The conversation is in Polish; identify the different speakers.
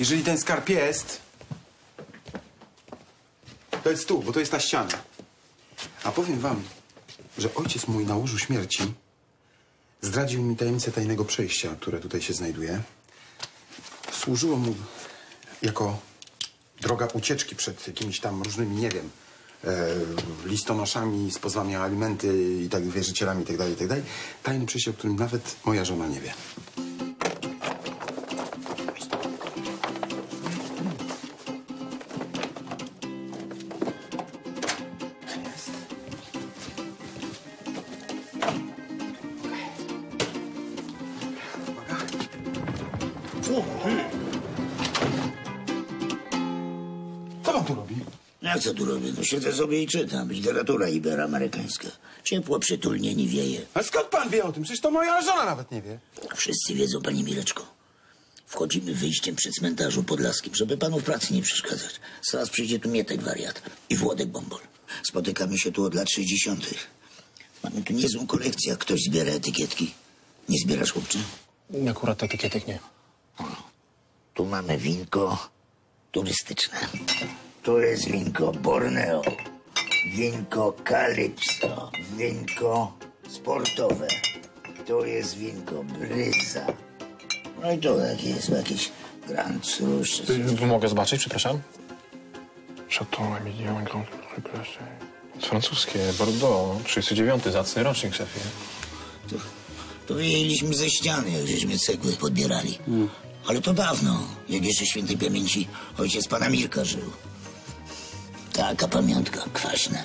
Speaker 1: Jeżeli ten skarb jest, to jest tu, bo to jest ta ściana. A powiem wam, że ojciec mój na łożu śmierci zdradził mi tajemnicę tajnego przejścia, które tutaj się znajduje. Służyło mu jako droga ucieczki przed jakimiś tam różnymi, nie wiem, e, listonoszami z pozwami o alimenty i tak wierzycielami i tak dalej, tak dalej. Przejście, o którym nawet moja żona nie wie. Co pan tu robi?
Speaker 2: Jak co tu robię? No siedzę sobie i czytam. Literatura iberoamerykańska. Ciepło, przytulnie, nie wieje.
Speaker 1: A skąd pan wie o tym? Przecież to moja żona nawet nie wie.
Speaker 2: Wszyscy wiedzą, pani Mileczko. Wchodzimy wyjściem przy cmentarzu podlaskim, żeby panu w pracy nie przeszkadzać. Zaraz przyjdzie tu Mietek wariat i Włodek Bombol. Spotykamy się tu od lat 60. Mamy tu niezłą kolekcję, jak ktoś zbiera etykietki. Nie zbierasz, chłopcze?
Speaker 3: Akurat etykietek nie.
Speaker 2: Tu mamy winko turystyczne. Tu jest winko Borneo. Winko Calypso. Winko sportowe. Tu jest winko Bryza. No i tu jakie jest jakieś Grand Cru.
Speaker 3: Y, Mogę zobaczyć, przepraszam? Chateau Emilion Grand Replace. Francuskie, Bordeaux, 39, zacny rocznik, szefie.
Speaker 2: Tu, tu wyjęliśmy ze ściany, jak żeśmy cegły podbierali. Ale to dawno, jak jeszcze świętej pamięci ojciec pana Mirka żył. Taka pamiątka, kwaśna.